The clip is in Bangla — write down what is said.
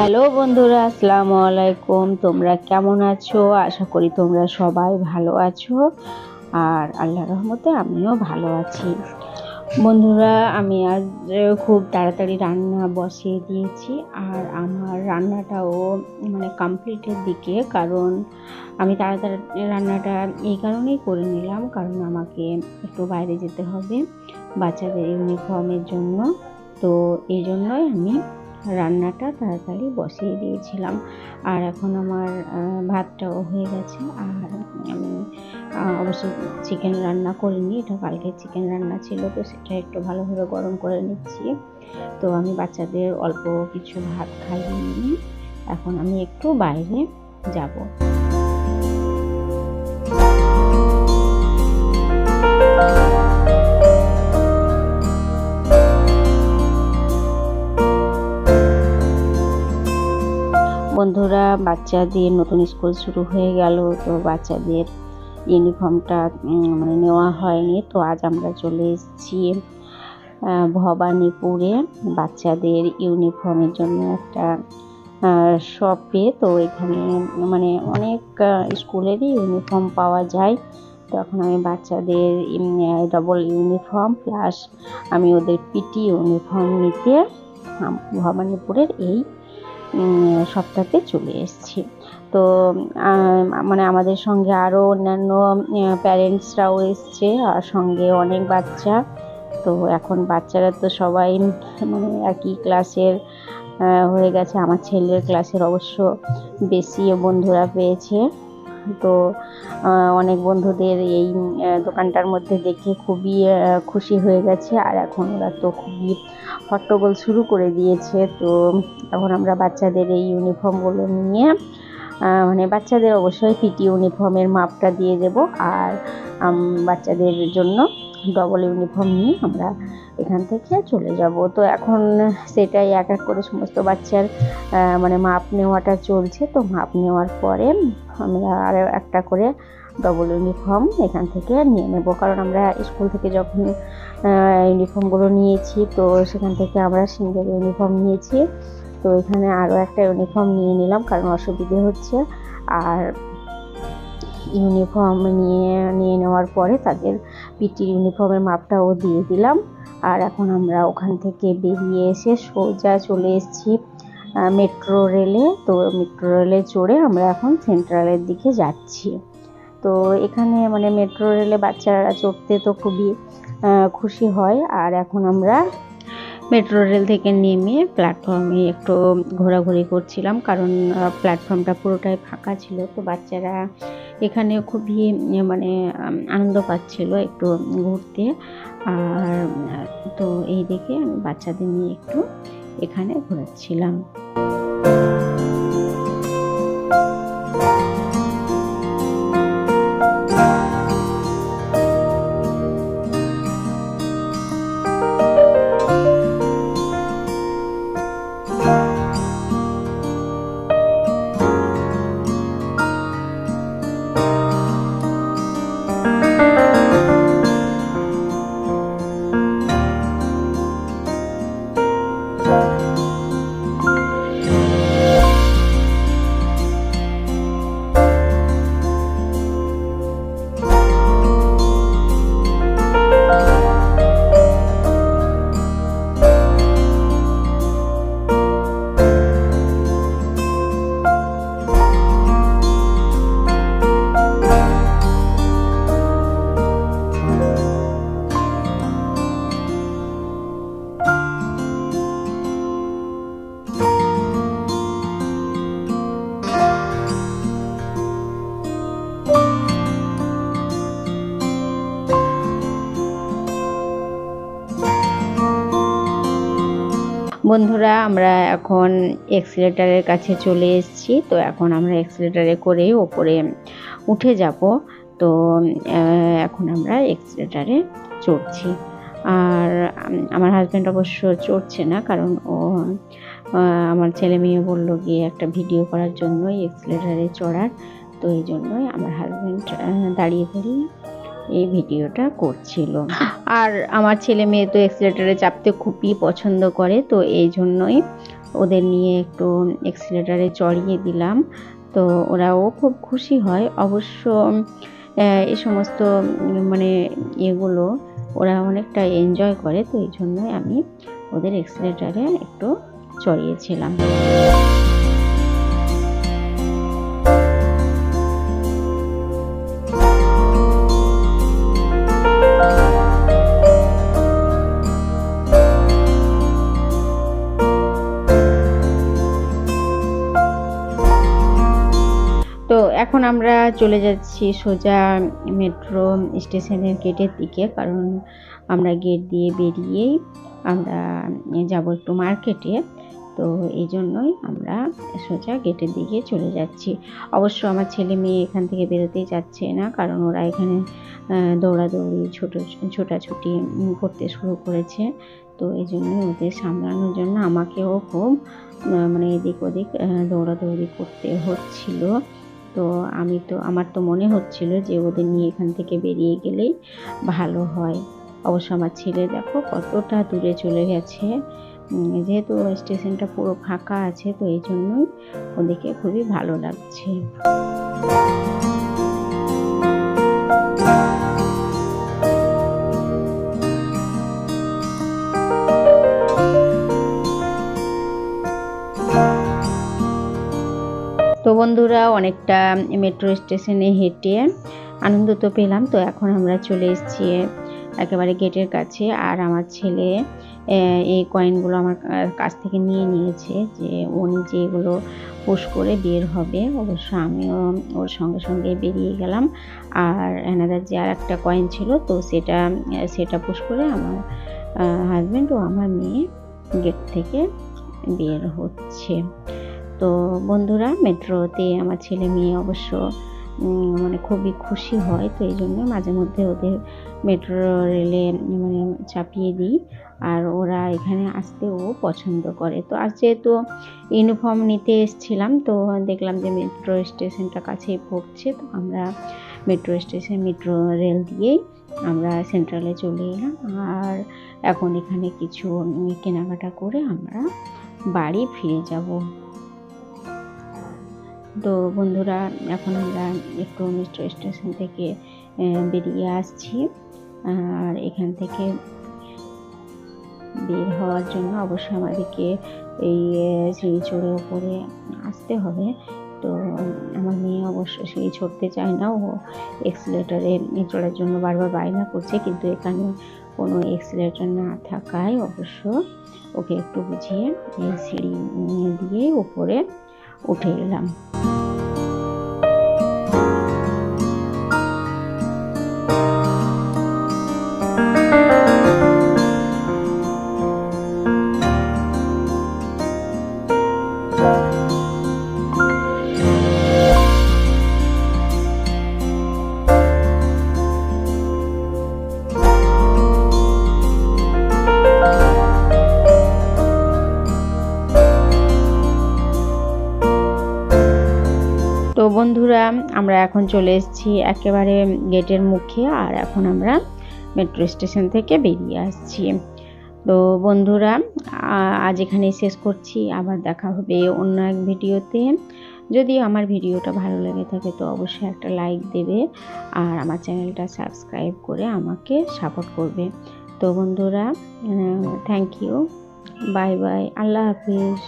হ্যালো বন্ধুরা, আসসালামু আলাইকুম। তোমরা কেমন আছো? আশা করি তোমরা সবাই ভালো আছো। আর আল্লাহ রহমতে আমিও ভালো আছি। বন্ধুরা, আমি আজ খুব তাড়াতাড়ি রান্না বসিয়ে দিয়েছি। আর আমার রান্নাটাও মানে কমপ্লিটের দিকে, কারণ আমি তাড়াতাড়ি রান্নাটা এই কারণেই করে নিলাম, কারণ আমাকে একটু বাইরে যেতে হবে বাচ্চাদের ইউনিফর্মের জন্য। তো এই জন্যই আমি রান্নাটা তাড়াতাড়ি বসিয়ে দিয়েছিলাম। আর এখন আমার ভাতটাও হয়ে গেছে। আর আমি অবশ্য চিকেন রান্না করিনি, এটা কালকে চিকেন রান্না ছিল, তো সেটা একটু ভালোভাবে গরম করে নিচ্ছি। তো আমি বাচ্চাদের অল্প কিছু ভাত খাইয়ে নিয়ে এখন আমি একটু বাইরে যাব। বন্ধুরা, বাচ্চাদের নতুন স্কুল শুরু হয়ে গেল, তো বাচ্চাদের ইউনিফর্মটা মানে নেওয়া হয়নি, তো আজ আমরা চলে এসেছি ভবানীপুরে বাচ্চাদের ইউনিফর্মের জন্য একটা শপে। তো এখানে মানে অনেক স্কুলেরই ইউনিফর্ম পাওয়া যায়। তখন আমি বাচ্চাদের ডবল ইউনিফর্ম প্লাস আমি ওদের পিটি ইউনিফর্ম নিতে ভবানীপুরের এই উম, সপ্তাহে চলে এসেছি। তো মানে আমাদের সঙ্গে আরও অন্যান্য প্যারেন্টসরাও এসছে আর সঙ্গে অনেক বাচ্চা। তো এখন বাচ্চারা তো সবাই মানে একই ক্লাসের হয়ে গেছে। আমার ছেলের ক্লাসের অবশ্য বেশি বন্ধুরা পেয়েছে। তো অনেক বন্ধুদের এই দোকানটার মধ্যে দেখে খুবই খুশি হয়ে গেছে। আর এখন ওরা তো খুবই হট্টগোল শুরু করে দিয়েছে। তো এখন আমরা বাচ্চাদের এই ইউনিফর্মগুলো নিয়ে মানে বাচ্চাদের অবশ্যই পিটি ইউনিফর্মের মাপটা দিয়ে দেব। আর বাচ্চাদের জন্য ডবল ইউনিফর্ম নিয়ে আমরা এখান থেকে চলে যাব। তো এখন সেটাই এক এক করে সমস্ত বাচ্চার মানে মাপ নেওয়াটা চলছে। তো মাপ নেওয়ার পরে আমরা আরও একটা করে ডবল ইউনিফর্ম এখান থেকে নিয়ে নেব। কারণ আমরা স্কুল থেকে যখন ইউনিফর্মগুলো নিয়েছি, তো সেখান থেকে আমরা সিঙ্গেল ইউনিফর্ম নিয়েছি। তো এখানে আরও একটা ইউনিফর্ম নিয়ে নিলাম, কারণ অসুবিধে হচ্ছে। আর ইউনিফর্ম নিয়ে নিয়ে নেওয়ার পরে তাদের পিটি ইউনিফর্মের মাপটাও দিয়ে দিলাম। আর এখন আমরা ওখান থেকে বেরিয়ে এসে সোজা চলে এসেছি মেট্রো রেলে তো মেট্রো রেলে চড়ে আমরা এখন সেন্ট্রালের দিকে যাচ্ছি। তো এখানে মানে মেট্রো রেলে বাচ্চারা চড়তে তো খুবই খুশি হয়। আর এখন আমরা মেট্রো রেল থেকে নেমে প্ল্যাটফর্মে একটু ঘোরাঘুরি করছিলাম। কারণ প্ল্যাটফর্মটা পুরোটাই ফাঁকা ছিল। তো বাচ্চারা এখানে খুবই মানে আনন্দ পাচ্ছিল একটু ঘুরতে। আর, তো এই দেখে আমি বাচ্চাদের নিয়ে একটু এখানে ঘোরাচ্ছিলাম। বন্ধুরা, আমরা এখন এক্সিলেটারের কাছে চলে এসেছি। তো এখন আমরা এক্সিলেটারে করে ওপরে উঠে যাব। তো এখন আমরা এক্সিলেটারে চড়ছি। আর আমার হাজব্যান্ড অবশ্য চড়ছে না, কারণ ও আমার ছেলে মেয়ে বলল গিয়ে একটা ভিডিও করার জন্যই এক্সিলেটারে চড়ার। তো এই জন্যই আমার হাজব্যান্ড দাঁড়িয়ে দাঁড়িয়ে এই ভিডিওটা করছিল। আর আমার ছেলে মেয়ে তো এক্সিলেটারে চাপতে খুবই পছন্দ করে, তো এই জন্যই ওদের নিয়ে একটু এক্সিলেটারে চড়িয়ে দিলাম। তো ওরাও খুব খুশি হয়। অবশ্য এই সমস্ত মানে এগুলো ওরা অনেকটা এনজয় করে, তো এই জন্যই আমি ওদের এক্সিলেটারে একটু চড়িয়েছিলাম। এখন আমরা চলে যাচ্ছি সোজা মেট্রো স্টেশনের গেটের দিকে, কারণ আমরা গেট দিয়ে বেরিয়েই আমরা যাব একটু মার্কেটে। তো এই জন্যই আমরা সোজা গেটের দিকে চলে যাচ্ছি। অবশ্য আমার ছেলে মেয়ে এখান থেকে বেরোতেই যাচ্ছে না, কারণ ওরা এখানে দৌড়াদৌড়ি, ছোটো, ছোটাছুটি করতে শুরু করেছে। তো এই জন্য ওদের সামলানোর জন্য আমাকেও খুব মানে এদিক ওদিক দৌড়াদৌড়ি করতে হচ্ছিল। তো আমি তো, আমার তো মনে হচ্ছিল যে ওদের নিয়ে এখান থেকে বেরিয়ে গেলেই ভালো হয়। অবশ্য আমার ছেলে দেখো কতটা দূরে চলে গেছে। যেহেতু স্টেশনটা পুরো ফাঁকা আছে, তো এই জন্যই ওদেরকে খুবই ভালো লাগছে। বন্ধুরা, অনেকটা মেট্রো স্টেশনে হেঁটে আনন্দ তো পেলাম। তো এখন আমরা চলে এসেছি একেবারে গেটের কাছে। আর আমার ছেলে এই কয়েনগুলো আমার কাছ থেকে নিয়ে নিয়েছে যে ও নিজে এগুলো পুশ করে বের হবে, অবশ্য আমিও ওর সঙ্গে সঙ্গে বেরিয়ে গেলাম। আর এনাদার যে আর একটা কয়েন ছিল, তো সেটা সেটা পুশ করে আমার হাজব্যান্ড ও আমার মেয়ে গেট থেকে বের হচ্ছে। তো বন্ধুরা, মেট্রোতে আমার ছেলে মেয়ে অবশ্য মানে খুবই খুশি হয়, তো এই জন্য মাঝে মধ্যে ওদের মেট্রো রেলে মানে চাপিয়ে দিই। আর ওরা এখানে আসতেও পছন্দ করে। তো আর যেহেতু ইউনিফর্ম নিতে এসছিলাম, তো দেখলাম যে মেট্রো স্টেশনটা কাছেই পড়ছে, তো আমরা মেট্রো স্টেশন, মেট্রো রেল দিয়েই আমরা সেন্ট্রালে চলে এলাম। আর এখন এখানে কিছু কেনাকাটা করে আমরা বাড়ি ফিরে যাব। তো বন্ধুরা, এখন আমরা একটু মেট্রো স্টেশন থেকে বেরিয়ে আসছি। আর এখান থেকে বের হওয়ার জন্য অবশ্যই আমাদেরকে এই সিঁড়ি চড়ে ওপরে আসতে হবে। তো আমার মেয়ে অবশ্য সিঁড়ি চড়তে চায় না। ও এক্সিলেটারে চড়ার জন্য বারবার বায়না করছে, কিন্তু এখানে কোনো এক্সিলেটার না থাকায় অবশ্য ওকে একটু বুঝিয়ে সিঁড়ি দিয়ে উপরে উঠে এলাম। বন্ধুরা, আমরা এখন চলে এসেছি একেবারে গেটের মুখে আর এখন আমরা মেট্রো স্টেশন থেকে বেরিয়ে আসছি। তো বন্ধুরা আজ এখানেই শেষ করছি। আবার দেখা হবে অন্য এক ভিডিওতে। যদি আমার ভিডিওটা ভালো লেগে থাকে তো অবশ্যই একটা লাইক দেবে আর আমার চ্যানেলটা সাবস্ক্রাইব করে আমাকে সাপোর্ট করবে। তো বন্ধুরা thank you bye bye Allah Hafiz.